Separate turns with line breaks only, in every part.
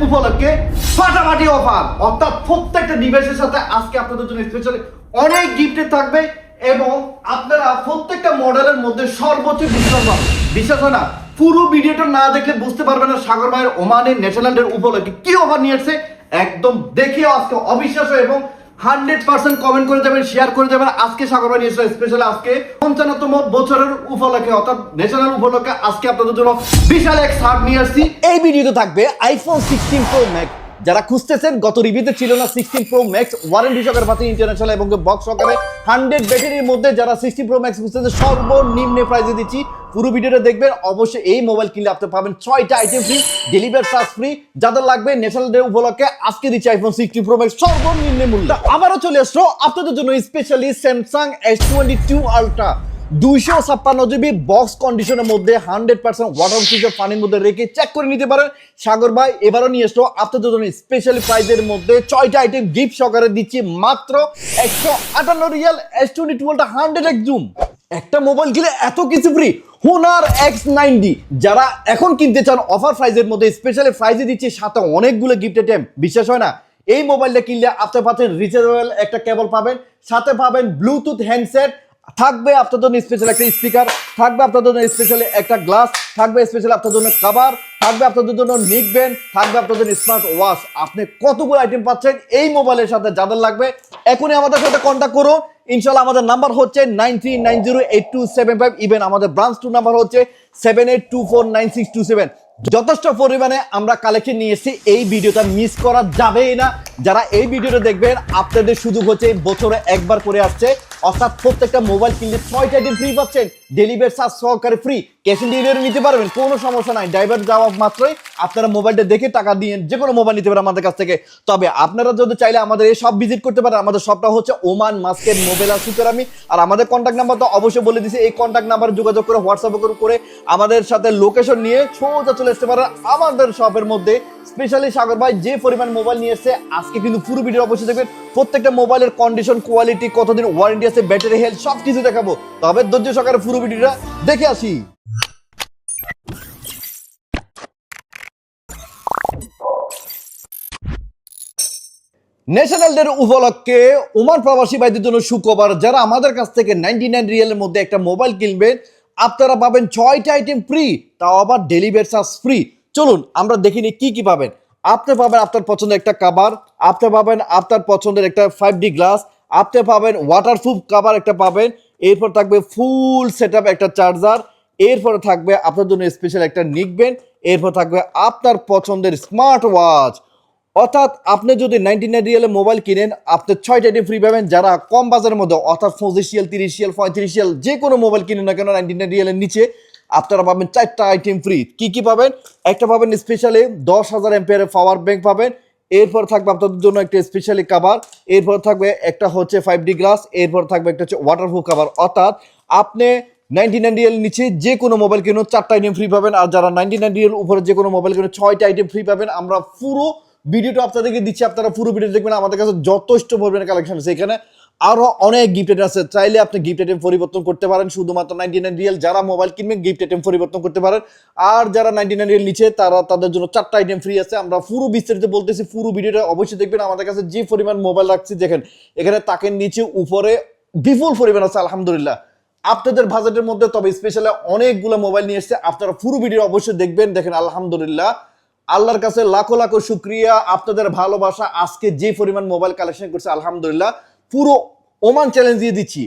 উপলক্ষে এবং আপনারা প্রত্যেকটা মডেলের মধ্যে সর্বোচ্চ বিশ্বাস না? পুরো ভিডিওটা না দেখলে বুঝতে পারবেন না সাগর ভাইয়ের ওমানের ন্যাশনাল উপলক্ষে কি অফার নিয়ে আসছে। একদম দেখে আজকে অবিশ্বাস্য এবং হান্ড্রেড পার্সেন্ট কমেন্ট করে যাবেন শেয়ার করে যাবেন আজকে সাগর ভাই স্পেশাল আজকে পঞ্চান্নতম বছরের উপলক্ষে, অর্থাৎ ন্যাশনাল উপলক্ষে আজকে আপনাদের জন্য বিশাল এক সার নিয়ে আসছি
এই ভিডিওতে থাকবে আইফোন সিক্সটিন প্রো ম্যাক্স যারা খুঁজতেছেন, গত রিভিউতে ছিল না সিক্সটিন প্রো ম্যাক্স ওয়ারেন্টি সহকারে পাচ্ছেন ইন্টারন্যাশনাল এবং বক্স সহকারে হান্ড্রেড ব্যাটারির মধ্যে যারা সিক্সটিন প্রো ম্যাক্স খুঁজতেছেন সর্বনিম্ন প্রাইসে দিচ্ছি। পুরো ভিডিওটা দেখবেন, অবশ্যই এই মোবাইল কিনলে আপনি পাবেন ছয়টা item free delivery charge free যাদের লাগবে ন্যাশনাল ডে উপলক্ষে আজকে দিচ্ছি আইফোন সিক্সটি প্রো ম্যাক্স সর্বনিম্ন মূল্য। আবারও চলে আসলো আপনাদের জন্য specially Samsung S twenty two ultra দুইশো ছাপ্পান্ন জিবি বক্স কন্ডিশনের মধ্যে হান্ড্রেড পার্সেন্ট ওয়াটার ফিচার পানির মধ্যে রেখে চেক করে নিতে পারেন। সাগর ভাই, এবারও নিয়ে আসলো আপনাদের জন্য স্পেশালি প্রাইজের মধ্যে ছয়টা আইটেম গিফট সহকারে দিচ্ছি। মাত্র একশো আটান্ন রিয়াল এস টোয়েন্টি টুয়েলটা হান্ড্রেড এক জুম একটা মোবাইল কিনে এত কিছু ফ্রি হোনার এক্স নাইনটি যারা এখন কিনতে চান অফার প্রাইজের মধ্যে স্পেশালি প্রাইজে দিচ্ছি, সাথে অনেকগুলো গিফট আইটেম বিশ্বাস হয় না? এই মোবাইলটা কিনলে আপনি পাচ্ছেন রিচার্জেবল একটা কেবল পাবেন, সাথে পাবেন ব্লুটুথ হ্যান্ডসেট থাকবে আপনার জন্য স্পেশাল একটা স্পিকার থাকবে আপনার জন্য স্পেশালি একটা গ্লাস থাকবে স্পেশাল আপনার জন্য কাভার থাকবে আপনাদের জন্য নিক ব্যান্ড থাকবে জন্য স্মার্ট ওয়াচ আপনি কতগুলো আইটেম পাচ্ছেন এই মোবাইলের সাথে যাদের লাগবে, এখনই আমাদের সাথে কন্ট্যাক্ট করুন। ইনশাল্লাহ আমাদের নাম্বার হচ্ছে নাইন থ্রি ইভেন আমাদের ব্রাঞ্চ টু নাম্বার হচ্ছে seven eight two four nine six two seven যথেষ্ট পরিমাণে আমরা কালেকশন নিয়ে এসেছি এই ভিডিওটা মিস করা যাবেই না। যারা এই ভিডিওটা দেখবেন, আপনাদের সুযোগ হচ্ছে বছরে একবার করে আসছে। অর্থাৎ প্রত্যেকটা মোবাইল কিনলে ছয়টা ডিম ফ্রি পাচ্ছেন। ডেলিভারি চার্জ সহকারে ফ্রি ক্যাশ অন ডেলিভারি নিতে পারবেন, কোনো সমস্যা নাই। ড্রাইভার যাওয়া মাত্রই আপনারা মোবাইলটা দেখে টাকা দিয়ে যে কোনো মোবাইল নিতে পারেন আমাদের কাছ থেকে। তবে আপনারা যদি চাইলে আমাদের এই সব ভিজিট করতে পারেন, আমাদের সবটা হচ্ছে ওমান মাস্কেট মোবাইল আর সুপার আমি আর আমাদের কন্ট্যাক্ট নাম্বার তো অবশ্যই বলে দিছি, এই কন্ট্যাক্ট নাম্বারে যোগাযোগ করে হোয়াটসঅ্যাপ করে আমাদের সাথে লোকেশন নিয়ে সোজা চলে আসতে পারেন আমাদের শপের মধ্যে। স্পেশালি সাগর ভাই, যে পরিমাণ মোবাইল নিয়ে এসেছে, আজকে কিন্তু পুরো ভিডিও অবশ্যই দেখবেন। প্রত্যেকটা মোবাইলের কন্ডিশন কোয়ালিটি কতদিন ওয়ারেন্টি আছে ব্যাটারি হেলথ সব কিছু দেখাবো। তবে ধৈর্য সহকারে পুরো ভিডিওটা দেখে আসি। ন্যাশনাল উপলক্ষে ওমান প্রবাসী ভাইদের জন্য সুখবর, যারা আমাদের কাছ থেকে নাইনটি নাইন রিয়েলের মধ্যে একটা মোবাইল কিনবেন আপনারা পাবেন ছয়টা আইটেম ফ্রি তাও আবার ডেলিভারি চার্জ ফ্রি চলুন, আমরা দেখিনি কি কি পাবেন। আপনি পাবেন আপনার পছন্দের একটা কাবার আপনি পাবেন আপনার পছন্দের একটা ফাইভ ডি গ্লাস আপনি পাবেন ওয়াটারপ্রুফ কাভার একটা পাবেন এরপর থাকবে ফুল সেট একটা চার্জার এরপরে থাকবে আপনার জন্য স্পেশাল একটা নিকবেন এরপর থাকবে আপনার পছন্দের স্মার্ট ওয়াচ অর্থাৎ আপনি যদি নাইনটি নাইন রিয়েলে মোবাইল কিনেন, আপনি ছয়টা আইটেম ফ্রি পাবেন। যারা কম বাজারের মধ্যে, অর্থাৎ পঁচিশিয়াল তিরিশিয়াল পঁয়ত্রিশিয়াল যে কোনো মোবাইল কিনেন না কেন নাইনটি নাইন রিয়েলের নিচে, আপনারা পাবেন চারটা আইটেম ফ্রি কি কি পাবেন? একটা পাবেন স্পেশালি দশ হাজার এম্পিয়ারের পাওয়ার ব্যাংক পাবেন এরপর থাকবে আপনাদের জন্য একটা স্পেশালি কাভার এরপর থাকবে একটা হচ্ছে ফাইভ ডি গ্লাস এরপর থাকবে একটা হচ্ছে ওয়াটারপ্রুফ কাভার অর্থাৎ আপনি নাইনটি নাইন ডিএল নিচে যে কোনো মোবাইল কিনুন চারটা আইটেম ফ্রি পাবেন, আর যারা নাইনটি নাইন ডিএল উপরে যে কোনো মোবাইল কিনুন ছয়টা আইটেম ফ্রি পাবেন, আমরা পুরো ভিডিওটা আপনাদেরকে দিচ্ছি। আপনারা পুরো ভিডিও দেখবেন, আমাদের কাছে যথেষ্ট পরিমাণে কালেকশন আছে এখানে। আরও অনেক গিফট আইটেম আছে। চাইলে আপনি গিফট আইটেম পরিবর্তন করতে পারেন। শুধুমাত্র নাইনটি নাইন রিয়েল যারা মোবাইল কিনবেন গিফট আইটেম পরিবর্তন করতে পারেন। আর যারা নাইনটি নাইন রিয়েল নিচে তারা তাদের জন্য চারটা আইটেম ফ্রি আছে। আমরা পুরো বিস্তারিত বলতেছি, পুরো ভিডিওটা অবশ্যই দেখবেন। আমাদের কাছে যে পরিমাণ মোবাইল রাখছি, দেখেন, এখানে তাকে নিচে, উপরে বিপুল পরিমাণ আছে, আলহামদুলিল্লাহ। আপনাদের বাজেটের মধ্যে তবে স্পেশালি অনেকগুলো মোবাইল নিয়ে এসেছে। আপনারা পুরো ভিডিও অবশ্যই দেখবেন। দেখেন, আলহামদুলিল্লাহ। আল্লাহর কাছে লাখো লাখো শুক্রিয়া। আপনাদের ভালোবাসা আজকে যে পরিমাণ মোবাইল কালেকশন করছে, আলহামদুলিল্লাহ। পুরো ওমান চ্যালেঞ্জ দিয়ে দিচ্ছি।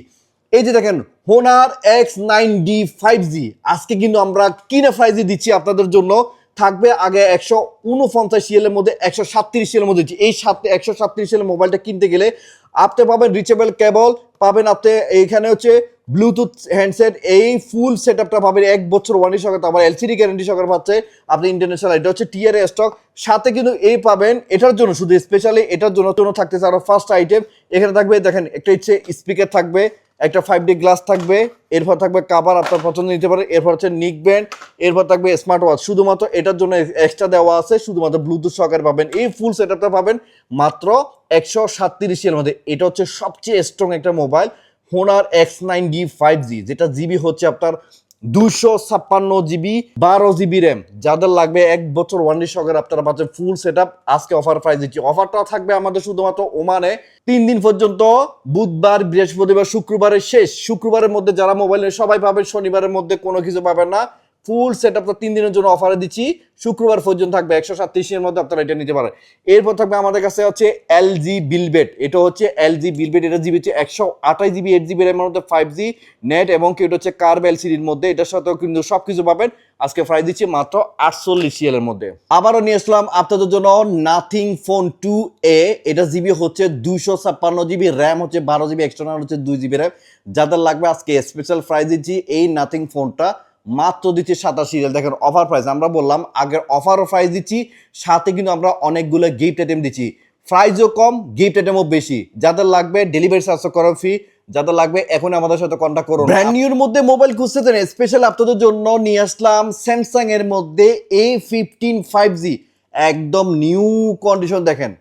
এই যে দেখেন Honor X nine D five G আজকে কিন্তু আমরা কিনে ফাইভ জি দিচ্ছি আপনাদের জন্য। থাকবে আগে একশো উনপঞ্চাশ সিএলের মধ্যে একশো সাতত্রিশ সিএলের মধ্যে। এই সাত একশো সাতত্রিশ সিএলের মোবাইলটা কিনতে গেলে আপনি পাবেন রিচেবল কেবল পাবেন আপনি এইখানে হচ্ছে ব্লুটুথ হ্যান্ডসেট এই ফুল সেট আপটা পাবেন এক বছর ওয়ারেন্টি সহকারে আবার এলসিডি গ্যারেন্টি সহকারে পাচ্ছে আপনি ইন্টারন্যাশনাল এটা হচ্ছে টিআর স্টক সাথে কিন্তু এই পাবেন, এটার জন্য শুধু স্পেশালি এটার জন্য জন্য থাকতেছে আরও ফার্স্ট আইটেম এখানে থাকবে, দেখেন, একটা হচ্ছে স্পিকার থাকবে, একটা ফাইভ ডি গ্লাস থাকবে, এরপর থাকবে কাভার আপনার পছন্দ নিতে পারে এরপর হচ্ছে নিক ব্যান্ড এরপর থাকবে স্মার্ট ওয়াচ শুধুমাত্র এটার জন্য এক্সট্রা দেওয়া আছে, শুধুমাত্র ব্লুটুথ সহকারে পাবেন। এই ফুল সেট পাবেন মাত্র একশো সাতত্রিশ এর মধ্যে। এটা হচ্ছে সবচেয়ে স্ট্রং একটা mobile Honor X nine D five G যেটা জিবি হচ্ছে আপনার দুশো ছাপ্পান্ন জিবি বারো জিবি র্যাম যাদের লাগবে এক বছর ওয়ান্ডি সকের আপনারা পাচ্ছেন ফুল সেট আজকে অফার প্রাইস দিচ্ছি অফারটা থাকবে আমাদের শুধুমাত্র ওমানে। তিন দিন পর্যন্ত বুধবার, বৃহস্পতিবার, শুক্রবারের শেষ। শুক্রবারের মধ্যে যারা মোবাইল সবাই পাবেন। শনিবারের মধ্যে কোনো কিছু পাবেন না। ফুল সেট আপটা তিন দিনের জন্য অফারে দিচ্ছি। শুক্রবার পর্যন্ত থাকবে একশো সাতত্রিশের মধ্যে আপনারা এটা নিতে পারেন। এরপর থাকবে আমাদের কাছে হচ্ছে এল এলজি বিলবেট এটা হচ্ছে এল এলজি বিলবেট এটা জিবি হচ্ছে একশো আঠাশ জিবি, এইট জিবি র্যামের মধ্যে ফাইভ জি নেট এবং কি এটা হচ্ছে কার্ভ এলসিডির মধ্যে। এটার সাথেও কিন্তু সব কিছু পাবেন। আজকে প্রাইস দিচ্ছি মাত্র আটচল্লিশ সিএলের মধ্যে। আবারও নিয়ে আসলাম আপনাদের জন্য নাথিং ফোন টু এ। এটা জিবি হচ্ছে দুশো ছাপ্পান্ন জিবি, র্যাম হচ্ছে বারো জিবি এক্সটার্নাল হচ্ছে দুই জিবি র্যাম। যাদের লাগবে আজকে স্পেশাল প্রাইস দিচ্ছি এই নাথিং ফোনটা। মাত্র দিচ্ছি সাতাশ সিরিয়াল দেখেন অফার প্রাইস আমরা বললাম, আগের অফারও প্রাইস দিচ্ছি, সাথে কিন্তু আমরা অনেকগুলো গিফট আইটেম দিচ্ছি। প্রাইসও কম গিফট আইটেমও বেশি। যাদের লাগবে ডেলিভারি চার্জও করা ফ্রি যাদের লাগবে এখন আমাদের সাথে কন্ট্যাক্ট করুন। ব্র্যান্ড নিউর মধ্যে মোবাইল খুঁজতেছেন স্পেশাল আপনাদের জন্য নিয়ে আসলাম স্যামসাং এর মধ্যে এ ফিফটিন ফাইভ জি একদম নিউ কন্ডিশন দেখেন।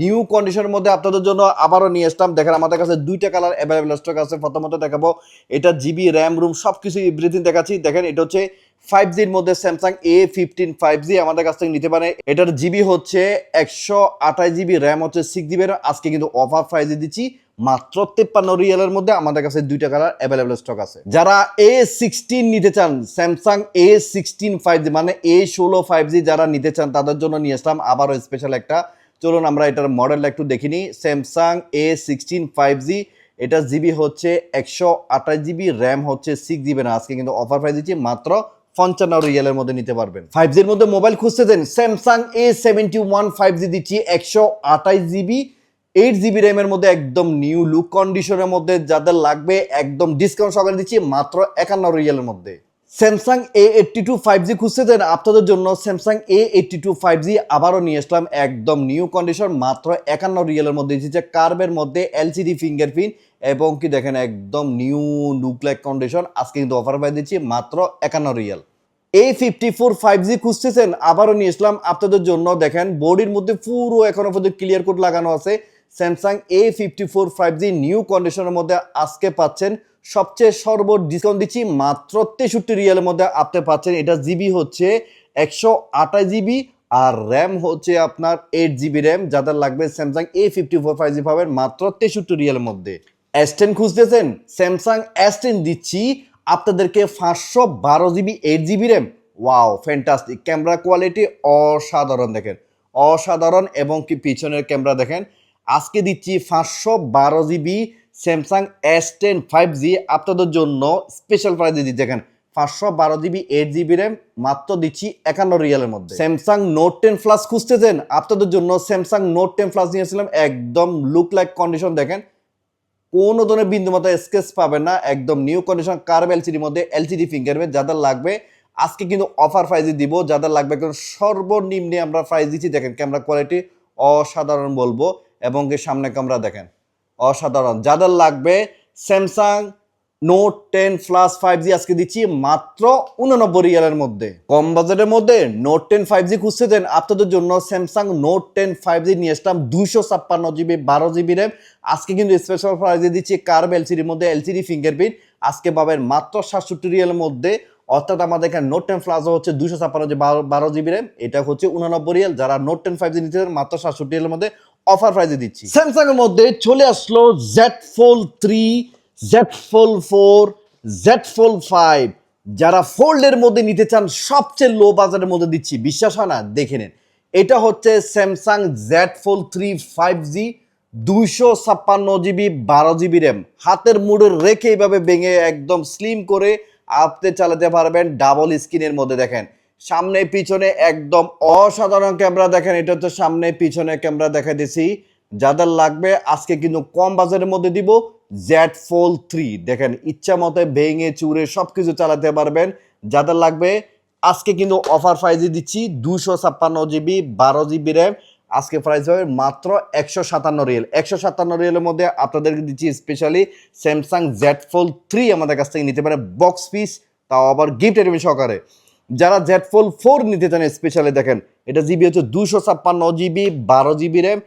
নিউ কন্ডিশনের মধ্যে আপনাদের জন্য আবারও নিয়ে আসলাম। দেখেন আমাদের কাছে দুইটা কালার অ্যাভেলেবেল স্টক আছে। প্রথমত দেখাবো, এটা জিবি র্যাম রুম সব কিছু এভরিথিং দেখাচ্ছি। দেখেন, এটা হচ্ছে ফাইভ জির মধ্যে Samsung A fifteen five G আমাদের কাছ থেকে নিতে পারে। এটার জিবি হচ্ছে একশো আঠাশ জিবি র্যাম হচ্ছে সিক্স জিবি আজকে কিন্তু অফার প্রাইজে দিচ্ছি মাত্র তেপ্পান্ন রিয়ালের মধ্যে আমাদের কাছে দুইটা কালার অ্যাভেলেবেল স্টক আছে। যারা এ সিক্সটিন নিতে চান Samsung A sixteen five G মানে এ ষোলো ফাইভ জি যারা নিতে চান, তাদের জন্য নিয়ে আসলাম আবারও স্পেশাল একটা চলুন আমরা এটার মডেলটা একটু দেখিনি Samsung A sixteen five G এটা জিবি হচ্ছে একশো আঠাশ জিবি র্যাম হচ্ছে সিক্স জিবি না, আজকে কিন্তু অফার প্রাইস দিচ্ছি মাত্র পঞ্চান্ন রিয়ালের মধ্যে নিতে পারবেন। ফাইভ জির মধ্যে মোবাইল খুঁজতেছেন Samsung A seventy one five G দিচ্ছি একশো আঠাশ জিবি এইট জিবি র্যামের মধ্যে একদম নিউ লুক কন্ডিশনের মধ্যে যাদের লাগবে একদম ডিসকাউন্ট সহকারে দিচ্ছি মাত্র একান্ন রিয়ালের মধ্যে। Samsung A eighty two five G খুঁজতেছেন আপনাদের জন্য। Samsung A eighty two five G আবারও নিয়ে আসলাম একদম নিউ কন্ডিশন মাত্র একান্ন রিয়েলের মধ্যে। দিচ্ছে কার্ভের মধ্যে এলসিডি ফিঙ্গারপ্রিন্ট এবং কি দেখেন একদম নিউ লুক লাইক কন্ডিশন আজকে কিন্তু অফার পাই দিচ্ছি, মাত্র একান্ন রিয়েল এই ফিফটি ফোর ফাইভ জি খুঁজতেছেন, আবারও নিয়ে আসলাম আপনাদের জন্য। দেখেন বডির মধ্যে পুরো এখনও পর্যন্ত ক্লিয়ার কোড লাগানো আছে। Samsung A fifty four five G new কন্ডিশনের মধ্যে আজকে পাচ্ছেন সবচেয়ে সর্ব ডিসকাউন্ট দিচ্ছি মাত্র তেষট্টি রিয়ালের মধ্যে আপনি পাচ্ছেন। এটা জিবি হচ্ছে একশো আঠাশ জিবি আর র্যাম হচ্ছে আপনার এইট জিবি র্যাম যাদের লাগবে Samsung A fifty four five G পাবেন মাত্র তেষট্টি রিয়ালের মধ্যে। এস টেন খুঁজতেছেন স্যামসাং এস টেন দিচ্ছি আপনাদেরকে পাঁচশো বারো GB eight GB RAM wow fantastic camera quality অসাধারণ দেখেন, অসাধারণ। এবং কি পিছনের ক্যামেরা দেখেন, আজকে দিচ্ছি পাঁচশো বারো GB Samsung S ten five G আপনাদের জন্য স্পেশাল প্রাইজে দিচ্ছি। দেখেন, পাঁচশো বারো জিবি এইট জিবি র্যাম মাত্র দিচ্ছি একান্ন রিয়ালের মধ্যে। স্যামসাং নোট টেন প্লাস খুঁজতেছেন, আপনাদের জন্য স্যামসাং নোট টেন প্লাস নিয়েছিলাম, একদম লুক লাইক কন্ডিশন দেখেন। কোনো ধরনের বিন্দু মতো স্কেচ পাবেন না, একদম নিউ কন্ডিশন কার্ভ এলসিডির মধ্যে এলসিডি ফিঙ্গারপ্রিন্ট যাদের লাগবে, আজকে কিন্তু অফার প্রাইজে দিব, যাদের লাগবে একদম সর্বনিম্নে আমরা প্রাইজ দিচ্ছি, দেখেন ক্যামেরা কোয়ালিটি অসাধারণ বলব, এবং সামনে ক্যামেরা দেখেন। অসাধারণ। যাদের লাগবে Samsung Note ten plus five G আজকে দিচ্ছি মাত্র উননব্বই রিয়ালের মধ্যে। কম বাজেটের মধ্যে নোট টেন ফাইভ জি খুঁজতেছেন আপনাদের জন্য Samsung Note ten five G নিয়ে আসলাম দুইশো ছাপ্পান্ন জিবি বারো জিবি র্যাম আজকে কিন্তু স্পেশাল প্রাইজে দিচ্ছি কার্ভ এলসিডির মধ্যে এলসিডি ফিঙ্গারপ্রিন্ট আজকে পাবেন মাত্র সাতষট্টি রিয়ালের মধ্যে। অর্থাৎ আমাদের এখানে নোট টেন প্লাজো হচ্ছে দুশো ছাপ্পান্ন যে বারো জিবি র্যাম এটা হচ্ছে উননব্বই রিয়াল। যারা নোট টেন ফাইভ জি নিতে মাত্র সাতষট্টি রিয়ালের মধ্যে অফার প্রাইজে দিচ্ছি। স্যামসাং এর মধ্যে চলে আসলো Z Fold three Z Fold four Z Fold five যারা ফোল্ডের মধ্যে নিতে চান, সবচেয়ে লো বাজারের মধ্যে দিচ্ছি। বিশ্বাস হয় না? দেখে নেন। এটা হচ্ছে Samsung Z Fold three five G দুইশো ছাপ্পান্ন জিবি, বারো জিবি র্যাম হাতের মুড়ে রেখে এইভাবে ভেঙে একদম স্লিম করে আপনি চালাতে পারবেন ডাবল স্ক্রিনের মধ্যে। দেখেন সামনে, পিছনে একদম অসাধারণ ক্যামেরা দেখেন। এটা হচ্ছে সামনে, পিছনে ক্যামেরা দেখা দিছি। যাদের লাগবে, আজকে কিন্তু কম বাজারের মধ্যে দিব জ্যাট ফোল থ্রি। দেখেন, ইচ্ছা মতো ভেঙে, চুরে সব কিছু চালাতে পারবেন। যাদের লাগবে, আজকে কিন্তু অফার প্রাইজে দিচ্ছি দুশো ছাপ্পান্ন জিবি, বারো জিবি র্যাম। আজকে প্রাইস হবে মাত্র একশো সাতান্ন রিয়েল। একশো সাতান্ন রিয়েলের মধ্যে আপনাদেরকে দিচ্ছি specially Samsung Z Fold three আমাদের কাছ থেকে নিতে পারে বক্স পিস তাও আবার গিফট এরিমি সহকারে। যারা জেড ফোল ফোর নিতে চান স্পেশালি দেখেন, এটা জিবি হচ্ছে দুশো ছাপ্পান্ন জিবি বারো জিবি র্যাম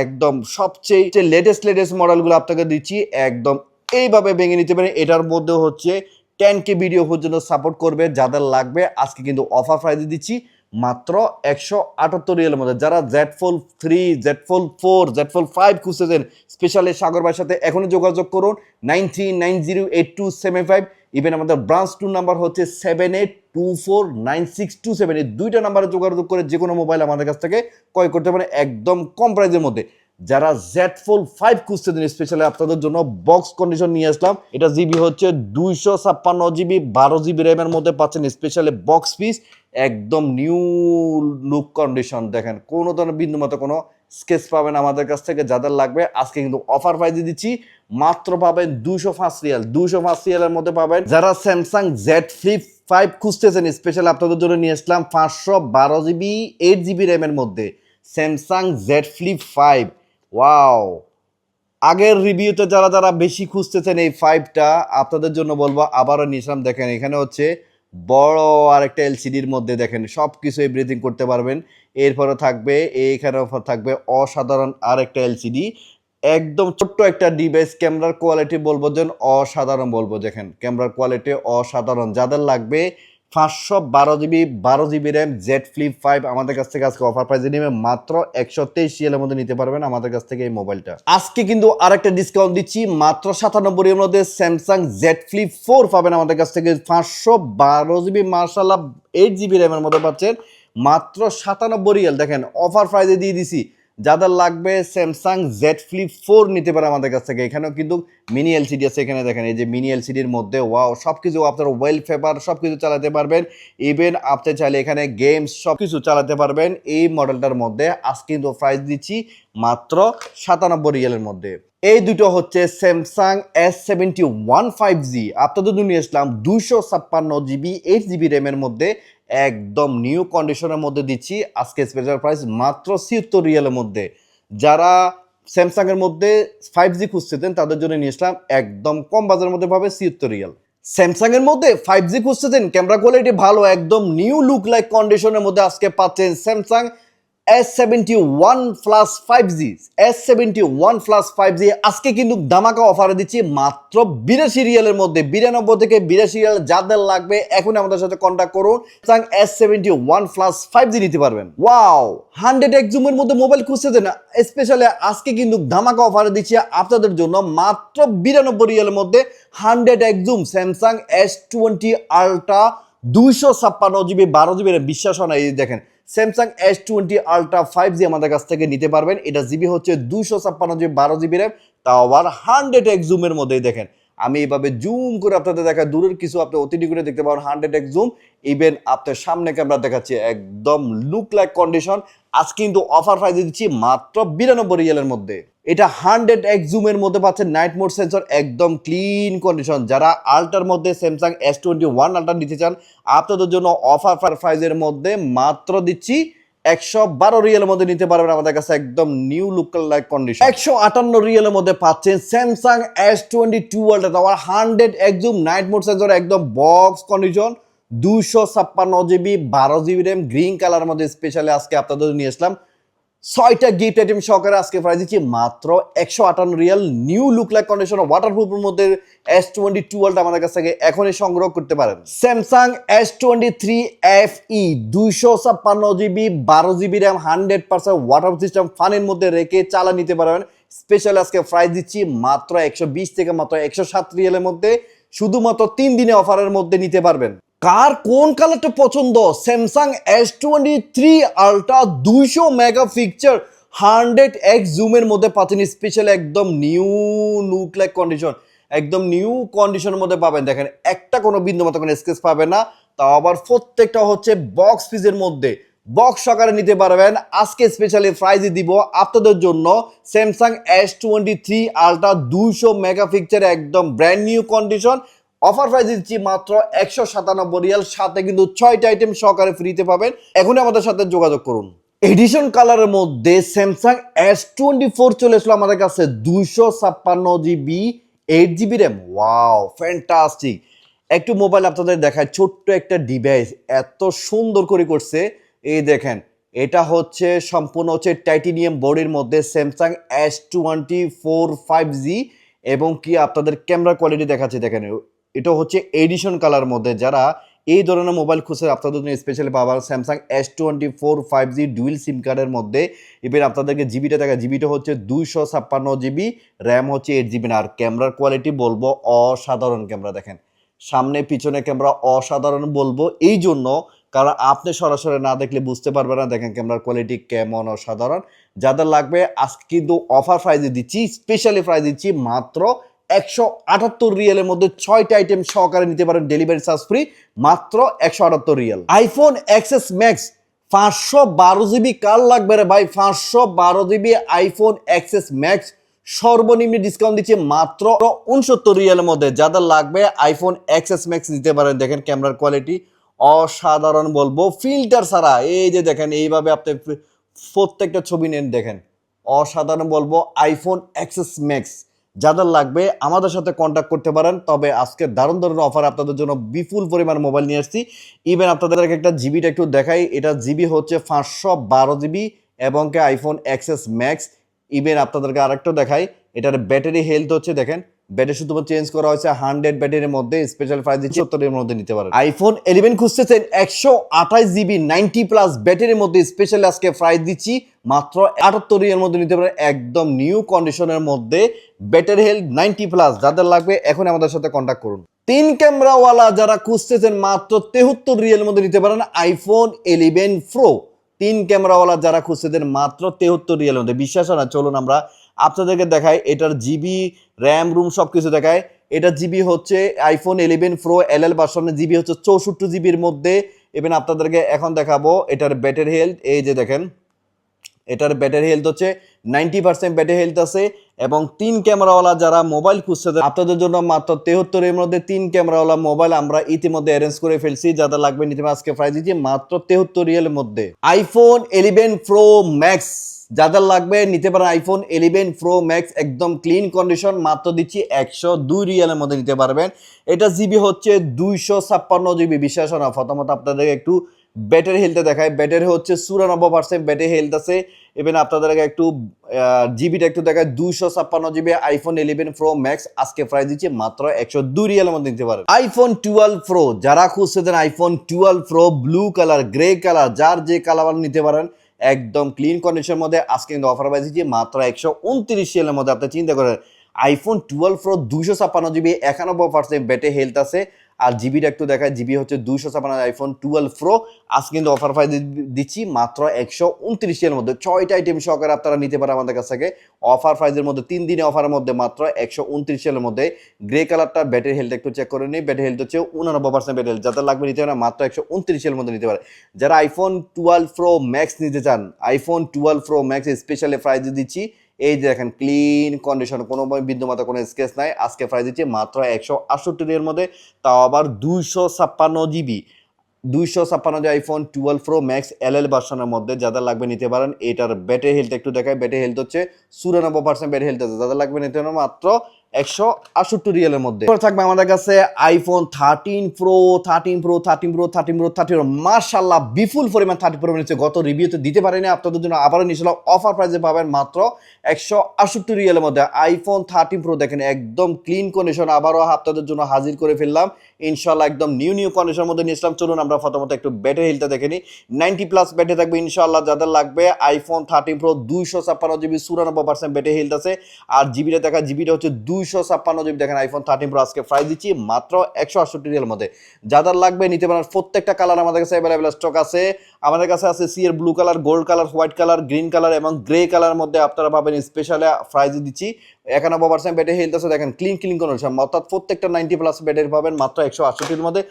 একদম সবচেয়ে লেটেস্ট লেটেস্ট মডেলগুলো আপনাকে দিচ্ছি, একদম এইভাবে ভেঙে নিতে পারেন। এটার মধ্যে হচ্ছে টেন কে ভিডিও পর্যন্ত সাপোর্ট করবে, যাদের লাগবে, আজকে কিন্তু অফার প্রাইজে দিচ্ছি। মাত্র একশো আটাত্তর রিয়ালের মধ্যে। যারা Z Fold three Z Fold four Z Fold five খুঁজতেছেন স্পেশালি সাগর ভাইয়ের সাথে এখনই যোগাযোগ করুন। Nine three nine zero eight two seven five. Even আমাদের ব্রাঞ্চ টু নাম্বার হচ্ছে seven eight two four nine six two seven এই দুইটা নাম্বারে যোগাযোগ করে যে কোনো মোবাইল আমাদের কাছ থেকে ক্রয় করতে পারে একদম কম প্রাইজের মধ্যে। যারা জেড ফোল ফাইভ খুঁজতে দিন স্পেশালি আপনাদের জন্য বক্স কন্ডিশন নিয়ে আসলাম। এটা জিবি হচ্ছে দুইশো ছাপ্পান্ন জিবি বারো জিবি র্যামের মধ্যে পাচ্ছেন স্পেশালি বক্স পিস একদম নিউ লুক কন্ডিশন দেখেন, কোনো ধরনের বিন্দু মতো কোনো স্কেচ পাবেন আমাদের কাছ থেকে, যাদের লাগবে। আজকে কিন্তু অফার প্রাইজে দিচ্ছি, মাত্র পাবেন দুশো পাঁচ রিয়াল। দুশো পাঁচ রিয়ালের মধ্যে পাবেন যারা স্যামসাং জেড ফ্লিপ ফাইভ খুঁজতেছেন স্পেশাল আপনাদের জন্য নিয়ে আসলাম পাঁচশো বারো জিবি এইট জিবি র্যামের মধ্যে। Samsung Z flip five wow আগের রিভিউতে যারা যারা বেশি খুঁজতেছেন এই ফাইভটা আপনাদের জন্য বলব আবারও নিয়েছিলাম দেখেন, এখানে হচ্ছে বড় আরেকটা এলসিডির মধ্যে দেখেন সব কিছু ব্রিথিং করতে পারবেন। এরপরে থাকবে এইখানে থাকবে অসাধারণ আরেকটা এলসিডি একদম ছোট্ট একটা ডিভাইস ক্যামেরার কোয়ালিটি বলব যেন অসাধারণ বলব, দেখেন ক্যামেরার কোয়ালিটি অসাধারণ, যাদের লাগবে পাঁচশো বারো জিবি বারো GB RAM, Z flip five আমাদের কাছ থেকে আজকে অফার প্রাইসে নেবে। মাত্র একশো তেইশ এর মধ্যে নিতে পারবেন আমাদের কাছ থেকে এই মোবাইলটা আজকে কিন্তু আরেকটা ডিসকাউন্ট দিচ্ছি, মাত্র সাতানব্বই এর মধ্যে স্যামসাং জেড ফ্লিপ ফোর পাবেন আমাদের কাছ থেকে। পাঁচশো বারো জিবি মার্শাল্লাহ এইট জিবি র্যামের মধ্যে পাচ্ছেন। মাত্র সাতানব্বই রিয়াল, দেখেন অফার প্রাইজে দিয়ে দিছি। যাদের লাগবে স্যামসাং জেড ফ্লিপ ফোর নিতে পারে আমাদের কাছ থেকে। এখানেও কিন্তু মিনি এলসিডি আছে, এখানে দেখেন, এই যে মিনি এলসিডির মধ্যে ওয়াও সব কিছু আপনার ওয়েল পেপার সব কিছু চালাতে পারবেন। ইভেন আপনি চাইলে এখানে গেমস সব কিছু চালাতে পারবেন। এই মডেলটার মধ্যে আজ কিন্তু প্রাইস দিচ্ছি মাত্র সাতানব্বই রিয়ালের মধ্যে। এই দুটো হচ্ছে Samsung S seventy one five G আপনাদের নিয়ে আসলাম দুইশো ছাপ্পান্ন জিবি এইট জিবি র্যামের মধ্যে একদম নিউ কন্ডিশনের মধ্যে দিচ্ছি। আজকে স্পেশাল প্রাইস মাত্র ছিয়াত্তর রিয়ালের মধ্যে। যারা স্যামসাংয়ের মধ্যে ফাইভ জি খুঁজতেছেন, তাদের জন্য নিয়ে একদম কম বাজারের মধ্যে পাবে ছিয়াত্তর রিয়াল। স্যামসাংয়ের মধ্যে ফাইভ জি খুঁজতেছেন ক্যামেরা কোয়ালিটি ভালো, একদম নিউ লুক লাইক কন্ডিশনের মধ্যে আজকে পাচ্ছেন Samsung S seventy one plus five G S one plus five G আজকে কিন্তু দামাকা অফারে দিচ্ছি মাত্র বিরাশি রিয়ালের মধ্যে। বিরানব্বই থেকে বিরাশি রিয়াল যাদের লাগবে এখন আমাদের সাথে কন্ট্যাক্ট করুন S seventy one plus five G নিতে পারবেন। ওয়াও হান্ড্রেড এক্সুমের মধ্যে মোবাইল খুঁজতেছেন না স্পেশালি আজকে কিন্তু ধামাকা অফারে দিচ্ছি আপনাদের জন্য মাত্র বিরানব্বই রিয়ালের মধ্যে। Hundred x zoom Samsung S twenty ultra দুইশো ছাপ্পান্ন জিবি বারো বিশ্বাস হয় না, এই দেখেন। Samsung S twenty ultra five G আমাদের কাছ থেকে নিতে পারবেন। এটা জিবি হচ্ছে দুশো ছাপ্পান্ন জিবি, বারো জিবি র্যাম তাও আবার হান্ড্রেড এক্স জুমের মধ্যেই দেখেন। আমি এইভাবে জুম করে আপনাদের দেখা, দূরের কিছু আপনি অতিথি করে দেখতে পাবেন হান্ড্রেড এক্স জুম ইভেন আপনার সামনে ক্যামেরা দেখাচ্ছি, একদম লুক লাইক কন্ডিশন আজ কিন্তু অফার প্রাইজে দিচ্ছি মাত্র বিরানব্বই রিয়ালের মধ্যে। এটা হান্ড্রেড এক্স জুমের মধ্যে পাচ্ছেন নাইট মোড সেন্সর, একদম ক্লিন কন্ডিশন। যারা আল্টার মধ্যে Samsung S twenty one ultra নিতে চান, আপনাদের জন্য অফার ফার প্রাইজের মধ্যে মাত্র দিচ্ছি একশো বারো রিয়েলের মধ্যে নিতে পারবেন আমাদের কাছে একদম নিউ লুক লাইক কন্ডিশন একশো আটান্ন রিয়েলের মধ্যে পাচ্ছেন Samsung S twenty two ultra. আবার হান্ড্রেড একদম নাইট মোড সেন্সর, একদম বক্স কন্ডিশন দুশো ছাপ্পান্ন জিবি, বারো জিবি র্যাম গ্রিন কালার মধ্যে স্পেশালি আজকে আপনাদের নিয়ে আসলাম। ছয়টা গিফট আইটেম সহকারে আজকে প্রাইস দিচ্ছি। মাত্র একশো আটান্ন রিয়াল নিউ লুক লাইক কন্ডিশন ওয়াটারপ্রুফের মধ্যে এস টোয়েন্টি টুয়েলভ আমাদের কাছ থেকে এখনই সংগ্রহ করতে পারেন। Samsung S twenty three F E দুইশো ছাপ্পান্ন জিবি বারো GB RAM hundred percent water system ফানের মধ্যে রেখে চালা নিতে পারবেন স্পেশাল আজকে প্রাইস দিচ্ছি মাত্র একশো বিশ থেকে মাত্র একশো সাত রিয়ালের মধ্যে। শুধুমাত্র তিন দিনে অফারের মধ্যে নিতে পারবেন। কার কোন কালারটা পছন্দ? Samsung S twenty three ultra দুইশো মেগা পিকচার হান্ড্রেড এক্স জুমের মধ্যে পাচ্ছেন স্পেশাল একদম নিউ লুক লাইক কন্ডিশন একদম নিউ কন্ডিশনের মধ্যে পাবেন। দেখেন, একটা কোনো বিন্দু মতো কোনো স্কেচ পাবেন না। তাও আবার প্রত্যেকটা হচ্ছে বক্স পিসের মধ্যে। বক্স সকালে নিতে পারবেন। আজকে স্পেশালি প্রাইজে দিব আপনাদের জন্য Samsung S twenty three ultra দুইশো মেগা পিকচার একদম brand new condition offer price দিচ্ছি মাত্র একশো সাতানব্বই রিয়াল। সাথে কিন্তু ছয়টা আইটেম সহকারে ফ্রিতে পাবেন। এখনই আমাদের সাথে যোগাযোগ করুন। এডিশন কালারের মধ্যে স্যামসাং এস টোয়েন্টি ফোর চলে আসলো আমাদের কাছে দুইশো ছাপ্পান্ন GB eight GB RAM wow fantastic একটু মোবাইল আপনাদের দেখায় ছোট্ট একটা ডিভাইস এত সুন্দর করে করছে। এই দেখেন, এটা হচ্ছে সম্পূর্ণ হচ্ছে টাইটেনিয়াম বোর্ডের মধ্যে Samsung S twenty four five G এবং কি আপনাদের ক্যামেরা কোয়ালিটি দেখাচ্ছে, দেখেন। এটা হচ্ছে এডিশন কালার মধ্যে যারা এই ধরনের মোবাইল খুঁজছে আপনাদের জন্য specially power Samsung S twenty four five G dual SIM কার্ডের মধ্যে। এবার আপনাদেরকে জিবিটা দেখা জিবিটা হচ্ছে দুইশো ছাপ্পান্ন জিবি র্যাম হচ্ছে এইট জিবি আর ক্যামেরার কোয়ালিটি বলব অসাধারণ ক্যামেরা দেখেন। সামনে পিছনে ক্যামেরা অসাধারণ বলব। এই জন্য কারণ আপনি সরাসরি না দেখলে বুঝতে পারবেন না দেখেন ক্যামেরার কোয়ালিটি কেমন অসাধারণ। যাদের লাগবে আজকে কিন্তু অফার প্রাইজে দিচ্ছি স্পেশালি প্রাইজ দিচ্ছি মাত্র একশো আটাত্তর রিয়েলের মধ্যে ছয়টা আইটেম সহকারে নিতে পারেন ডেলিভারি চার্জ ফ্রি মাত্র একশো আটাত্তর রিয়েল। আইফোন এক্সএস ম্যাক্স পাঁচশো বারো জিবি কার লাগবে রে ভাই? পাঁচশো বারো জিবি আইফোন এক্সএস ম্যাক্স সর্বনিম্ন ডিসকাউন্ট দিচ্ছে মাত্র উনসত্তর রিয়ালের মধ্যে। যাদের লাগবে আইফোন এক্সএস ম্যাক্স নিতে পারেন, দেখেন ক্যামেরার কোয়ালিটি অসাধারণ বলব। ফিল্টার ছাড়া, এই যে দেখেন, এইভাবে আপনি প্রত্যেকটা ছবি নেন, দেখেন, অসাধারণ বলব। আইফোন এক্সএস ম্যাক্স যাদের লাগবে, আমাদের সাথে কন্ট্যাক্ট করতে পারেন। তবে আজকে দারুণ দারুণ অফার আপনাদের জন্য বিপুল পরিমাণ মোবাইল নিয়ে আসছি। ইভেন আপনাদেরকে একটা জিবিটা একটু দেখাই। এটা জিবি হচ্ছে পাঁচশো বারো জিবি এবং আইফোন এক্সএস ম্যাক্স ইভেন আপনাদেরকে আরেকটা দেখাই। এটার ব্যাটারি হেলথ হচ্ছে, দেখেন। ব্যাটারি শুধুমাত্র চেঞ্জ করা হয়েছে হান্ড্রেড ব্যাটারির মধ্যে স্পেশাল প্রাইস দিচ্ছে সত্তরের মধ্যে নিতে পারেন। আইফোন ইলেভেন খুঁজতেছেন, একশো আঠাশ জিবি নাইনটি প্লাস ব্যাটারির মধ্যে স্পেশাল আজকে প্রাইস দিচ্ছি, মাত্র আটাত্তর এর মধ্যে নিতে পারেন, একদম নিউ কন্ডিশনের মধ্যে ব্যাটারি হেলথ নাইনটি প্লাস যাদের লাগবে এখন আমাদের সাথে কন্ট্যাক্ট করুন। তিন ক্যামেরাওয়ালা যারা খুঁজতেছেন, মাত্র তেহত্তর রিয়েল মধ্যে নিতে পারেন আইফোন ইলেভেন প্রো তিন ক্যামেরাওয়ালা যারা খুঁজতেছেন, মাত্র তেহত্তর রিয়েলের মধ্যে। বিশ্বাস না, চলুন আমরা আপনাদেরকে দেখায় এটার জিবি র্যাম রুম সব কিছু দেখায় এটা জিবি হচ্ছে iPhone eleven pro L L ভার্সনের জিবি হচ্ছে চৌষট্টি জিবির মধ্যে। এবং আপনাদেরকে এখন দেখাবো, এটার ব্যাটারি হেলথ এই যে দেখেন, এটার ব্যাটারি হেলথ হচ্ছে নাইনটি পার্সেন্ট ব্যাটারি হেলথ আছে এবং তিন ক্যামেরাওয়ালা যারা মোবাইল খুঁজছে, আপনাদের জন্য মাত্র তেহত্তরের মধ্যে তিন ক্যামেরাওয়ালা মোবাইল আমরা ইতিমধ্যে অ্যারেঞ্জ করে ফেলছি যাদের লাগবে নিতে আজকে প্রাইস দিচ্ছি মাত্র তেহত্তর রিয়েলের মধ্যে। আইফোন ইলেভেন প্রো ম্যাক্স যাদের লাগবে, নিতে পারেন আইফোন ইলেভেন প্রো ম্যাক্স একদম ক্লিন কন্ডিশন মাত্র দিচ্ছি একশো দুই রিয়ালের মধ্যে নিতে পারবেন। এটা জিবি হচ্ছে দুইশো ছাপ্পান্ন জিবি, বিশ্বাস না। প্রথমত আপনাদের একটু ব্যাটারি হেলথে দেখায় ব্যাটারি হচ্ছে চুরানব্বই পার্সেন্ট ব্যাটারি হেলথ আছে। ইভেন আপনাদেরকে একটু জিবিটা একটু দেখায় দুইশো ছাপ্পান্ন GB iPhone eleven pro max আজকে প্রাইস দিচ্ছে মাত্র একশো দুই রিয়ালের মধ্যে নিতে পারেন আইফোন টুয়েলভ প্রো যারা খুঁজছেন iPhone twelve pro blue colour grey colour যার যে কালার নিতে পারেন একদম ক্লিন কন্ডিশনের মধ্যে। আজকে কিন্তু অফার যে মাত্র একশো উনত্রিশ রিয়ালের মধ্যে। আপনি চিন্তা করেন আইফোন টুয়েলভ প্রো দুশো ছাপ্পান্ন জিবি একানব্বই পার্সেন্ট ব্যাটারি হেলথ আছে। আর জিবিটা একটু দেখায় জিবি হচ্ছে দুইশো ছাপান্ন আইফোন টুয়েলভ প্রো আজ কিন্তু অফার প্রাইস দিচ্ছি মাত্র একশো উনত্রিশের মধ্যে। ছয়টা আইটেম সহকারে আপনারা নিতে পারেন আমাদের কাছ থেকে। অফার প্রাইসের মধ্যে, তিন দিনে অফারের মধ্যে মাত্র একশো উনত্রিশের মধ্যে। গ্রে কালারটা ব্যাটারি হেলথ একটু চেক করে নিই ব্যাটারি হেলথ হচ্ছে উনানব্বই পার্সেন্ট ব্যাটারি হেলথ যাদের লাগবে নিতে পারেন, মাত্র একশো উনত্রিশের মধ্যে নিতে পারে যারা আইফোন টুয়েলভ প্রো ম্যাক্স নিতে চান iPhone twelve pro max specially price দিচ্ছি এই যে দেখেন ক্লিন কন্ডিশন কোনো বিদ্যমাতা কোনো স্কেচ নাই। আজকে প্রাইস দিচ্ছে মাত্র একশো আটষট্টি এর মধ্যে, তাও আবার দুইশো ছাপ্পান্ন জিবি দুইশো ছাপ্পান্ন iPhone twelve pro max L L ভার্সনের মধ্যে যাদের লাগবে নিতে পারেন, এটার ব্যাটারি হেলথ একটু দেখায়। ব্যাটারি হেলথ হচ্ছে, চুরানব্বই পার্সেন্ট ব্যাটারি হেলথ আছে। যাদের লাগবে নিতে পারেন মাত্র একশো আটষট্টি রিয়েলের মধ্যে। থাকবে আমাদের কাছে iPhone thirteen pro thirteen pro thirteen pro thirteen pro মার্শাল্লাহ বিপুল পরিমাণ থার্টি প্রো নিচ্ছে গত রিভিউতে দিতে পারিনি, আপনাদের জন্য আবারও অফার প্রাইসে পাবেন মাত্র একশো আটষট্টি রিয়েলের মধ্যে। আইফোন থার্টিন প্রো দেখেন, একদম ক্লিন কন্ডিশন আবারও আপনাদের জন্য হাজির করে ফেললাম। ইনশাল্লাহ একদম নিউ নিউ কন্ডিশনের মধ্যে নিয়েছিলাম চলুন আমরা প্রথমত একটু ব্যাটারি হেলথটা দেখে নিই। নাইনটি প্লাস ব্যাটারি থাকবে ইনশাল্লাহ যাদের লাগবে আইফোন থার্টিন প্রো দুইশো ছাপ্পান্ন জিবি চুরানব্বই পার্সেন্ট ব্যাটারি হেলথ আছে। আর জিবিটা দেখা জিবিটা হচ্ছে দুইশো ছাপ্পান্ন জিবি দেখেন আইফোন থার্টিন প্রো আজকে প্রাইস দিচ্ছি মাত্র একশো আটষট্টি রিয়াল মধ্যে। যাদের লাগবে, নিতে পারেন। প্রত্যেকটা কালার আমাদের কাছে অ্যাভেলেবেল স্টক আছে। আমাদের কাছে আছে sea blue colour gold colour white colour green colour এবং গ্রে কালার মধ্যে আপনারা পাবেন স্পেশালে প্রাইজ দিচ্ছি। একানব্বই পার্সেন্ট ব্যাটারি হেলথ আছে দেখেন ক্লিন ক্লিন কন্ডিশন অর্থাৎ প্রত্যেকটা নাইনটি প্লাস ব্যাটারি পাবেন মাত্র একশো আটষট্টির মধ্যে।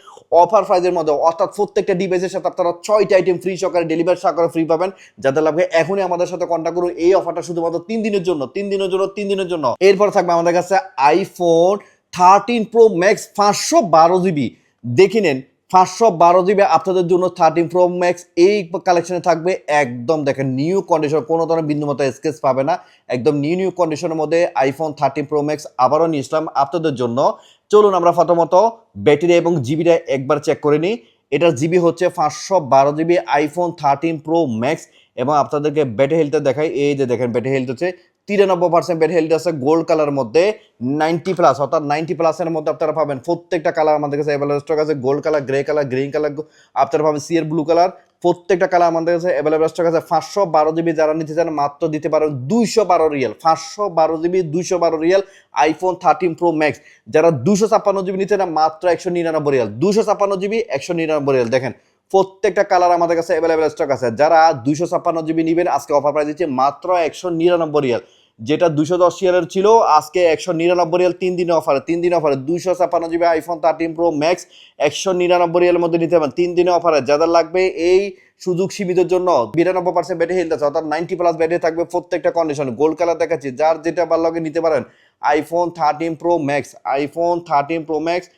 অফার প্রাইজের মধ্যে, অর্থাৎ প্রত্যেকটা ডিভাইসের সাথে আপনারা ছয়টা আইটেম ফ্রি সহকারে ডেলিভারি সহকারে ফ্রি পাবেন। যাদের লাগবে এখনই আমাদের সাথে কন্ট্যাক্ট করুন। এই অফারটা শুধুমাত্র তিন দিনের জন্য, তিন দিনের জন্য, তিন দিনের জন্য। এরপর থাকবে আমাদের কাছে আইফোন থার্টিন প্রো ম্যাক্স পাঁচশো বারো জিবি দেখে নেন পাঁচশো বারো জিবি আপনাদের জন্য থার্টিন প্রো ম্যাক্স এই কালেকশনে থাকবে একদম দেখেন নিউ কন্ডিশন কোনো ধরনের বিন্দুমতো স্কেচ পাবে না। একদম নিউ নিউ কন্ডিশনের মধ্যে আইফোন থার্টিন প্রো ম্যাক্স আবারও নিয়ে আসলাম আপনাদের জন্য। চলুন আমরা প্রথমত ব্যাটারি এবং জিবিটা একবার চেক করে নিই। এটার জিবি হচ্ছে পাঁচশো বারো GB iPhone thirteen pro max এবং আপনাদেরকে ব্যাটারি হেলথে দেখাই। এই যে দেখেন ব্যাটারি হেলথ হচ্ছে তিরানব্বই পার্সেন্ট ব্যাটারি হেলথ আছে গোল্ড কালার মধ্যে নাইনটি প্লাস অর্থাৎ নাইনটি প্লাসের মধ্যে আপনারা পাবেন। প্রত্যেকটা কালার আমাদের কাছে অ্যাভেলেবল স্টক আছে gold colour grey colour green colour আপনারা পাবেন সিয়ার ব্লু কালার প্রত্যেকটা কালার আমাদের কাছে অ্যাভেলেবল স্টক আছে, পাঁচশো বারো জিবি যারা নিতে চান, মাত্র দিতে পারেন দুইশো বারো রিয়েল। পাঁচশো বারো জিবি দুইশো বারো রিয়েল আইফোন থার্টিন প্রো ম্যাক্স যারা দুশো ছাপ্পান্ন জিবি নিতে চান, মাত্র একশো নিরানব্বই রিয়াল। দুশো ছাপ্পান্ন জিবি একশো নিরানব্বই রিয়াল। দেখেন, প্রত্যেকটা কালার আমাদের কাছে অ্যাভেলেবেল স্টক আছে। যারা দুশো ছাপ্পান্ন জিবি নেবেন, আজকে অফার প্রাইস দিচ্ছে, মাত্র একশো নিরানব্বই রিয়াল। যেটা দুশো দশ রিয়ালের ছিল, আজকে একশো নিরানব্বই রিয়াল, তিন দিনে অফারে তিন দিন অফারে দুশো ছাপ্পান্ন GB iPhone thirteen pro max একশো নিরানব্বই রিয়ালের মধ্যে নিতে পারেন তিন দিনে অফারে যাদের লাগবে এই সুযোগ সীমিতের জন্য বিরানব্বই পার্সেন্ট ব্যাটারি হেলথ আছে, অর্থাৎ নাইনটি প্লাস ব্যাটারি থাকবে প্রত্যেকটা কন্ডিশন গোল্ড কালার দেখাচ্ছি, যার যেটা ভালো লাগে নিতে পারেন iPhone thirteen pro max iPhone thirteen pro max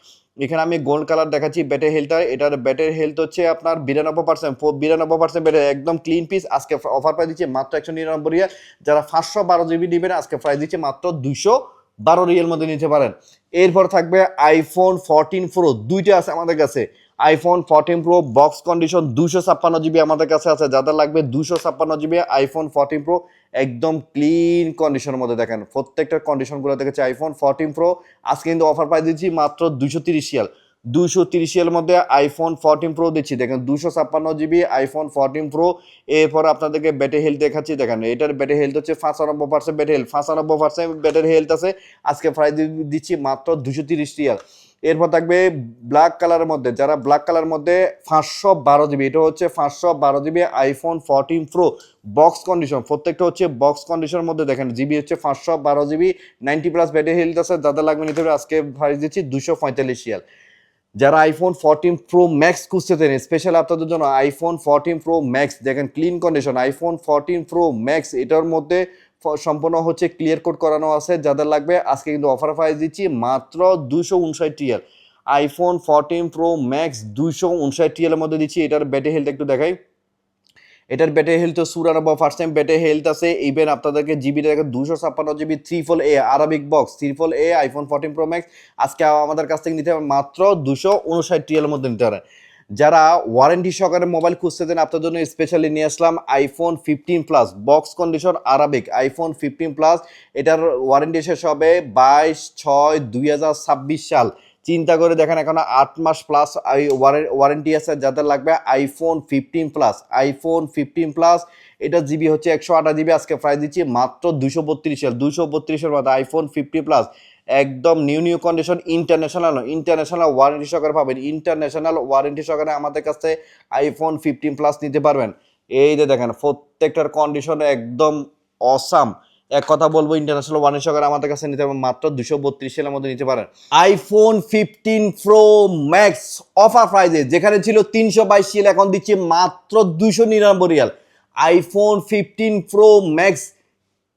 এখানে আমি গোল্ড কালার দেখাচ্ছি ব্যাটের হেলথটা এটার ব্যাটের হেলথ হচ্ছে আপনার বিরানব্বই পার্সেন্ট বিরানব্বই পার্সেন্ট ব্যাটের একদম ক্লিন পিস আজকে অফার প্রাইস দিচ্ছে মাত্র একশো নিরানব্বই রিয়াল। যারা পাঁচশো বারো জিবি নেবেন, আজকে প্রাইস দিচ্ছে মাত্র দুশো বারো রিয়াল মধ্যে নিতে পারেন। এরপর থাকবে আইফোন ফোরটিন প্রো দুইটা আছে আমাদের কাছে। IPhone fourteen pro box condition দুশো ছাপ্পান্ন জিবি আমাদের কাছে আছে। যাদের লাগবে দুশো ছাপ্পান্ন জিবি আইফোন ফোরটিন প্রো একদম ক্লিন কন্ডিশনের মধ্যে দেখেন। প্রত্যেকটা কন্ডিশনগুলো দেখেছি। আইফোন ফোরটিন প্রো আজকে কিন্তু অফার পাই দিচ্ছি মাত্র দুশো তিরিশ রিয়াল। দুশো তিরিশ এর মধ্যে আইফোন ফোরটিন প্রো দিচ্ছি। দেখেন দুশো ছাপ্পান্ন জিবি আইফোন ফোরটিন প্রো এরপর আপনাদেরকে ব্যাটারি হেলথ দেখাচ্ছি। দেখেন, এটার ব্যাটারি হেলথ হচ্ছে পাঁচানব্বই পার্সেন্ট ব্যাটারি হেলথ পাঁচানব্বই পার্সেন্ট ব্যাটারি হেলথ আছে। আজকে প্রাইস দিচ্ছি মাত্র দুশো তিরিশ রিয়াল। এরপর থাকবে ব্ল্যাক কালারের মধ্যে। যারা ব্ল্যাক কালার মধ্যে পাঁচশো বারো জিবি এটা হচ্ছে পাঁচশো বারো GB iPhone fourteen pro box condition প্রত্যেকটা হচ্ছে বক্স কন্ডিশনের মধ্যে দেখেন জিবি হচ্ছে পাঁচশো বারো GB ninety plus battery health আছে। যাদের লাগবে নিতে হবে, আজকে প্রাইস দিচ্ছি দুশো পঁয়তাল্লিশ রিয়াল। যারা আইফোন ফোরটিন প্রো ম্যাক্স খুঁজতেছেন স্পেশাল আপনাদের জন্য আইফোন ফোরটিন প্রো ম্যাক্স দেখেন clean condition iPhone fourteen pro max এটার মধ্যে সম্পূর্ণ হচ্ছে ক্লিয়ার কোড করানো আছে, যাদের লাগবে, আজকে কিন্তু অফার প্রাইস দিচ্ছি, মাত্র দুশো উনষাট TL iPhone fourteen pro max দুইশো উনষাট টিএলের মধ্যে দিচ্ছি, এটার ব্যাটারি হেলথ একটু দেখাই। এটার ব্যাটারি হেলথ চুরানব্বই ফার্স্ট টাইম ব্যাটারি হেলথ আছে। ইভেন আপনাদেরকে জিবি দেখেন দুশো ছাপ্পান্ন GB triple A Arabic box triple A iPhone fourteen pro max আজকে আমাদের কাছ থেকে নিতে হবে মাত্র দুশো উনষাট রিয়ালের মধ্যে নিতে পারেন যারা ওয়ারেন্টি সহকারে মোবাইল খুঁজতেছেন আপনার জন্য স্পেশালি নিয়ে আসলাম iPhone fifteen plus box condition Arabic iPhone fifteen plus এটার ওয়ারেন্টি শেষ হবে বাইশ ছয় দুই সাল। চিন্তা করে দেখেন এখন আট মাস প্লাস আই ওয়ারেন্টি আছে, যাদের লাগবে iPhone fifteen plus iPhone fifteen plus এটা জিবি হচ্ছে একশো আটা জিবি আজকে প্রাইস দিচ্ছি মাত্র দুশো বত্রিশ দুশো বত্রিশের মধ্যে আইফোন ফিফটি প্লাস একদম new new condition international international warranty সহকারে পাবেন ইন্টারন্যাশনাল ওয়ারেন্টি সহকারে আমাদের কাছে আইফোন ফিফটিন প্লাস নিতে পারবেন। এই যে দেখেন, প্রত্যেকটার কন্ডিশন একদম অসাম এক কথা বলব ইন্টারন্যাশনাল ওয়ারেন্টি সহকারে আমাদের কাছে নিতে পারবেন মাত্র দুশো বত্রিশ সালের মধ্যে নিতে পারেন। IPhone fifteen pro max offer প্রাইজে যেখানে ছিল তিনশো বাইশ সিল, এখন দিচ্ছি মাত্র দুশো নিরানব্বই Real. IPhone fifteen pro max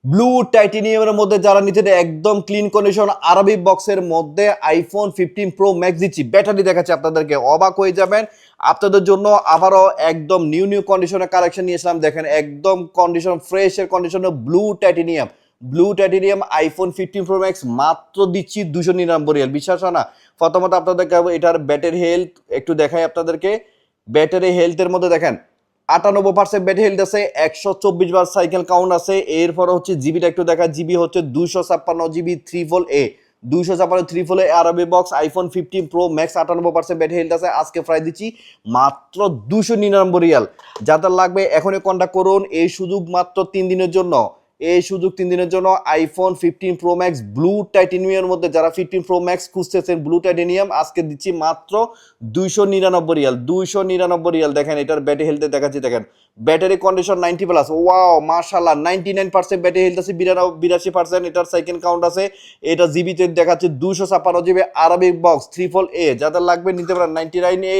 blue টাইটেনিয়ামের মধ্যে যারা নিতে একদম ক্লিন কন্ডিশন আরবি বক্সের মধ্যে আইফোন ফিফটিন প্রো ম্যাক্স দিচ্ছি। ব্যাটারি দেখাচ্ছে আপনাদেরকে, অবাক হয়ে যাবেন। আপনাদের জন্য আবারও একদম নিউ নিউ কন্ডিশনের কালেকশন নিয়েছিলাম। দেখেন, একদম কন্ডিশন ফ্রেশের কন্ডিশনে blue titanium blue titanium iPhone fifteen pro max মাত্র দিচ্ছি দুশো নিরানব্বই রিয়াল। বিশ্বাস হয় না? প্রথমত আপনাদেরকে এটার ব্যাটারি হেলথ একটু দেখাই আপনাদেরকে। ব্যাটারি হেলথের মধ্যে দেখেন, আটানব্বই পার্সেন্ট ব্যাটারি হেলথ আছে, একশো চব্বিশ বার সাইকেল কাউন্ট আছে। এরপর হচ্ছে জিবিটা একটু দেখা জিবি হচ্ছে দুশো ছাপ্পান্ন জিবি থ্রি ফোল এ দুইশো ছাপ্পান্ন থ্রি ফোলে আরবি box iPhone fifteen pro max আটানব্বই পার্সেন্ট ব্যাটারি হেলথ আছে। আজকে প্রায় দিচ্ছি মাত্র দুশো নিরানব্বই রিয়াল। যাদের লাগবে এখনই কন্ট্যাক্ট করুন। এই সুযোগ মাত্র তিন দিনের জন্য। এই সুযোগ তিন দিনের জন্য iPhone fifteen pro max blue টাইটেনিয়ামের মধ্যে যারা ফিফটিন প্রো ম্যাক্স খুঁজতেছেন ব্লু টাইটেনিয়াম আজকে দিচ্ছি মাত্র দুইশো নিরানব্বই রিয়াল, দুইশো নিরানব্বই রিয়াল। দেখেন, এটার ব্যাটারি হেলথে দেখাচ্ছি, দেখেন। Battery condition ninety plus wow মার্শাল্লাহ ninety nine percent battery health আছে বিরাশি পার্সেন্ট এটার সেকেন্ড কাউন্ট আছে। এটা জিবিতে দেখাচ্ছে দুশো ছাপ্পান্ন GB Arabic box three fold এ যাদের লাগবে নিতে পারেন নাইনটি নাইন এ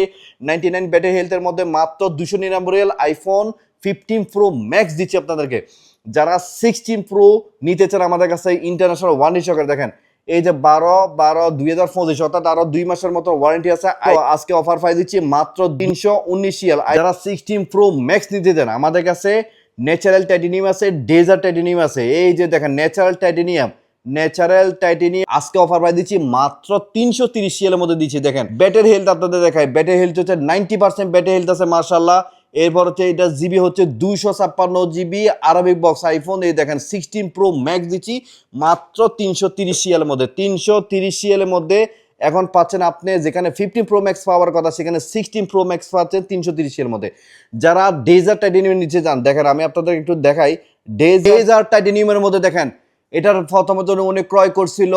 নাইনটি নাইন ব্যাটারি হেলথের মধ্যে মাত্র দুশো নিরানব্বই রিয়াল আইফোন ফিফটিন প্রো ম্যাক্স দিচ্ছি আপনাদেরকে। যারা সিক্সটিন প্রো নিতে চান আমাদের কাছে ইন্টারন্যাশনাল ওয়ান সহকারে দেখেন এই যে বারো বারো দুই হাজার পঁচিশ অর্থাৎ আরও দুই মাসের মতো ওয়ারেন্টি আছে। আজকে অফার পাই দিচ্ছি মাত্র তিনশো উনিশ আর যারা সিক্সটিন প্রো ম্যাক্স নিতে চান আমাদের কাছে ন্যাচারাল টাইটেনিয়াম আছে ডেজার টাইটেনিয়াম আছে। এই যে দেখেন ন্যাচারাল টাইটেনিয়াম ন্যাচারাল টাইটেনিয়াম আজকে অফার পাই দিচ্ছি মাত্র তিনশো তিরিশ সিএলের মধ্যে দিচ্ছি। দেখেন ব্যাটারি হেলথ আপনাদের দেখায় ব্যাটারি হেলথ হচ্ছে নাইনটি পার্সেন্ট ব্যাটারি হেলথ আছে মার্শাল্লাহ এরপর হচ্ছে এটা জিবি হচ্ছে দুইশো ছাপ্পান্ন জিবি আরবিক বক্স আইফোন, এই দেখেন সিক্সটিন প্রো ম্যাক্স দিচ্ছি, মাত্র তিনশো তিরিশ সিএলের মধ্যে। তিনশো তিরিশ সিএলের মধ্যে এখন পাচ্ছেন আপনি যেখানে ফিফটিন প্রো ম্যাক্স পাওয়ার কথা, সেখানে সিক্সটিন প্রো ম্যাক্স পাচ্ছেন তিনশো তিরিশ এর মধ্যে। যারা ডেজার টাইটেনিয়ামের নিচে যান দেখেন আমি আপনাদের একটু দেখাই ডেজার টাইটেনিয়ামের মধ্যে দেখেন, এটার প্রথমত উনি ক্রয় করছিল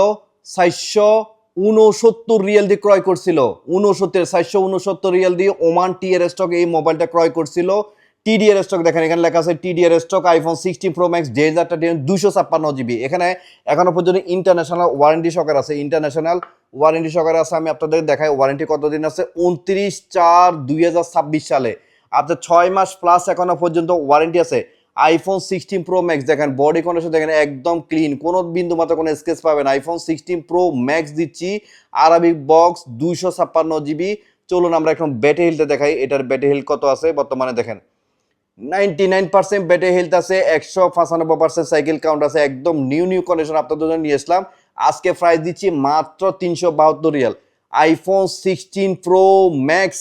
চারশো উনসত্তর রিয়েল দিয়ে ক্রয় করছিল। উনসত্তর চারশো উনসত্তর রিয়েল দিয়ে ওমান টি এর স্টক এই মোবাইলটা ক্রয় করছিল। টিডিআর স্টক দেখেন, এখানে লেখা আছে TDR stock iPhone sixty pro max দেড় হাজার টাকা দুশো ছাপ্পান্ন জিবি এখানে এখনও পর্যন্ত ইন্টারন্যাশনাল ওয়ারেন্টি সকার আছে। ইন্টারন্যাশনাল ওয়ারেন্টি সকার আছে, আমি আপনাদের দেখাই ওয়ারেন্টি কতদিন আছে? উনত্রিশ চার দুই সালে। আপনার ছয় মাস প্লাস এখনও পর্যন্ত ওয়ারেন্টি আছে। আইফোন সিক্সটিন প্রো ম্যাক্স দেখেন বডি কন্ডিশন দেখেন একদম ক্লিন কোনো বিন্দু মাত্র কোনো স্কেচ পাবেন আইফোন সিক্সটিন প্রো ম্যাক্স দিচ্ছি আরবিক বক্স দুইশো ছাপ্পান্ন জিবি চলুন আমরা এখন ব্যাটে হিলতে দেখাই, এটার ব্যাটে হিল কত আছে বর্তমানে দেখেন। Ninety nine percent battery health আছে, একশো পঁচানব্বই পার্সেন্ট সাইকেল কাউন্ট আছে, একদম নিউ নিউ কন্ডিশন আপনাদের জন্য নিয়ে আসলাম। আজকে প্রাইস দিচ্ছি মাত্র তিনশো বাহাত্তর Real. IPhone sixteen pro max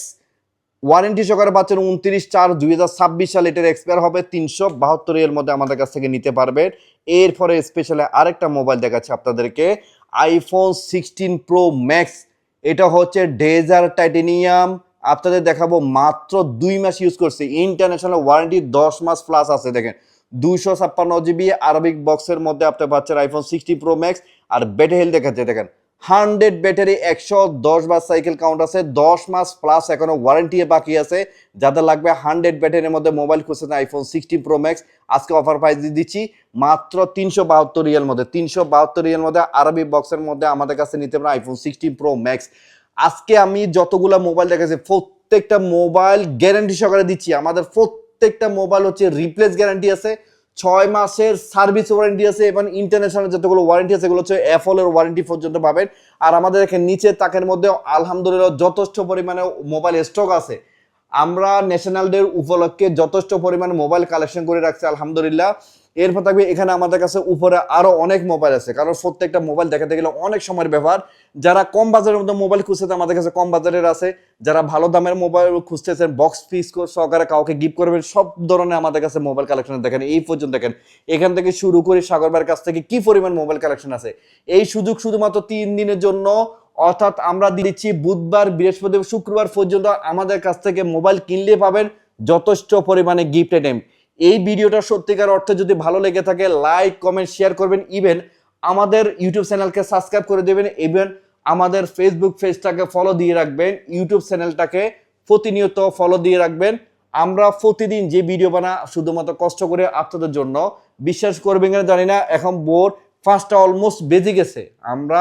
warranty সহকারে পাচ্ছেন উনত্রিশ চার দুই হাজার ছাব্বিশ সালে এটার এক্সপায়ার হবে তিনশো বাহাত্তর এর মধ্যে আমাদের কাছ থেকে নিতে পারবেন এরপরে স্পেশালি আরেকটা মোবাইল দেখাচ্ছি আপনাদেরকে আইফোন সিক্সটিন প্রো ম্যাক্স এটা হচ্ছে ডেজার টাইটেনিয়াম আপনাদের দেখাবো মাত্র দুই মাস ইউজ করছি। ইন্টারন্যাশনাল ওয়ারেন্টি দশ মাস প্লাস আছে, দেখেন। দুইশো ছাপ্পান্ন জিবি আরবিক বক্সের মধ্যে আপনি পাচ্ছেন আইফোন সিক্সটি প্রো ম্যাক্স আর ব্যাটারি হেল দেখাচ্ছে, দেখেন। হান্ড্রেড ব্যাটারি একশো দশ বার সাইকেল কাউন্ট আছে, দশ মাস প্লাস এখনও ওয়ারেন্টি বাকি আছে। যাদের লাগবে হান্ড্রেড ব্যাটারির মধ্যে মোবাইল খুঁজছেন আইফোন সিক্সটি প্রো ম্যাক্স আজকে অফার প্রাইস দিচ্ছি মাত্র তিনশো বাহাত্তর রিয়াল মধ্যে। তিনশো বাহাত্তর রিয়াল মধ্যে আরবি বক্সের মধ্যে আমাদের কাছে নিতে পারেন আইফোন সিক্সটি প্রো ম্যাক্স আজকে আমি যতগুলা মোবাইল দেখাচ্ছি প্রত্যেকটা মোবাইল গ্যারান্টি সহকারে দিচ্ছি। আমাদের প্রত্যেকটা মোবাইল হচ্ছে রিপ্লেস গ্যারান্টি আছে। ছয় মাসের সার্ভিস ওয়ারেন্টি আছে এবং ইন্টারন্যাশনাল যতগুলো ওয়ারেন্টি আছে, এগুলো হচ্ছে এর ওয়ারেন্টি পর্যন্ত পাবেন। আর আমাদের এখানে নিচে তাকের মধ্যে আলহামদুলিল্লাহ যথেষ্ট পরিমাণে মোবাইল স্টক আছে। আমরা ন্যাশনাল ডে উপলক্ষে যথেষ্ট পরিমাণে মোবাইল কালেকশন করে রাখছি, আলহামদুলিল্লাহ। এরপর থাকবে এখানে আমাদের কাছে উপরে আরও অনেক মোবাইল আছে। কারণ প্রত্যেকটা মোবাইল দেখাতে গেলে অনেক সময়ের ব্যাপার যারা কম বাজারের মধ্যে মোবাইল খুঁজতে আমাদের কাছে কম বাজারের আছে। যারা ভালো দামের মোবাইল খুঁজতেছেন বক্স পিস সহকারে কাউকে গিফট করবেন, সব ধরনের আমাদের কাছে মোবাইল কালেকশন দেখেন, এই পর্যন্ত দেখেন। এখান থেকে শুরু করে সাগর ভাইয়ের কাছ থেকে কি পরিমাণ মোবাইল কালেকশন আছে? এই সুযোগ শুধুমাত্র তিন দিনের জন্য, অর্থাৎ আমরা দিচ্ছি বুধবার বৃহস্পতিবার শুক্রবার পর্যন্ত আমাদের কাছ থেকে মোবাইল কিনলে পাবেন যথেষ্ট পরিমাণে গিফট আইটেম এই ভিডিওটা সত্যিকার অর্থে যদি ভালো লেগে থাকে লাইক কমেন্ট শেয়ার করবেন। ইভেন আমাদের ইউটিউব চ্যানেলকে সাবস্ক্রাইব করে দেবেন। ইভেন আমাদের ফেসবুক পেজটাকে ফলো দিয়ে রাখবেন। ইউটিউব চ্যানেলটাকে প্রতিনিয়ত ফলো দিয়ে রাখবেন। আমরা প্রতিদিন যে ভিডিও বানা, শুধুমাত্র কষ্ট করে আপনাদের জন্য। বিশ্বাস করবেন কিনা জানি না, এখন বোর ফার্স্টটা অলমোস্ট বেজে গেছে। আমরা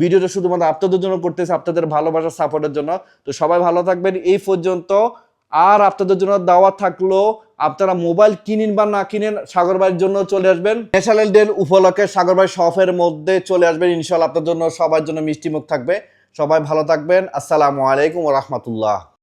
ভিডিওটা শুধুমাত্র আপনাদের জন্য করতেছি, আপনাদের ভালোবাসা সাপোর্টের জন্য। তো সবাই ভালো থাকবেন। এই পর্যন্ত আর আপনাদের জন্য দাওয়া থাকল, আপনারা মোবাইল কিনেন বা না কিনেন, সাগর ভাইয়ের জন্য চলে আসবেন। ন্যাশনাল ডে উপলক্ষে সাগর ভাই শপের মধ্যে চলে আসবেন ইনশাল্লাহ আপনার জন্য সবার জন্য মিষ্টি মুখ থাকবে। সবাই ভালো থাকবেন। আসসালামু আলাইকুম রহমতুল্লাহ।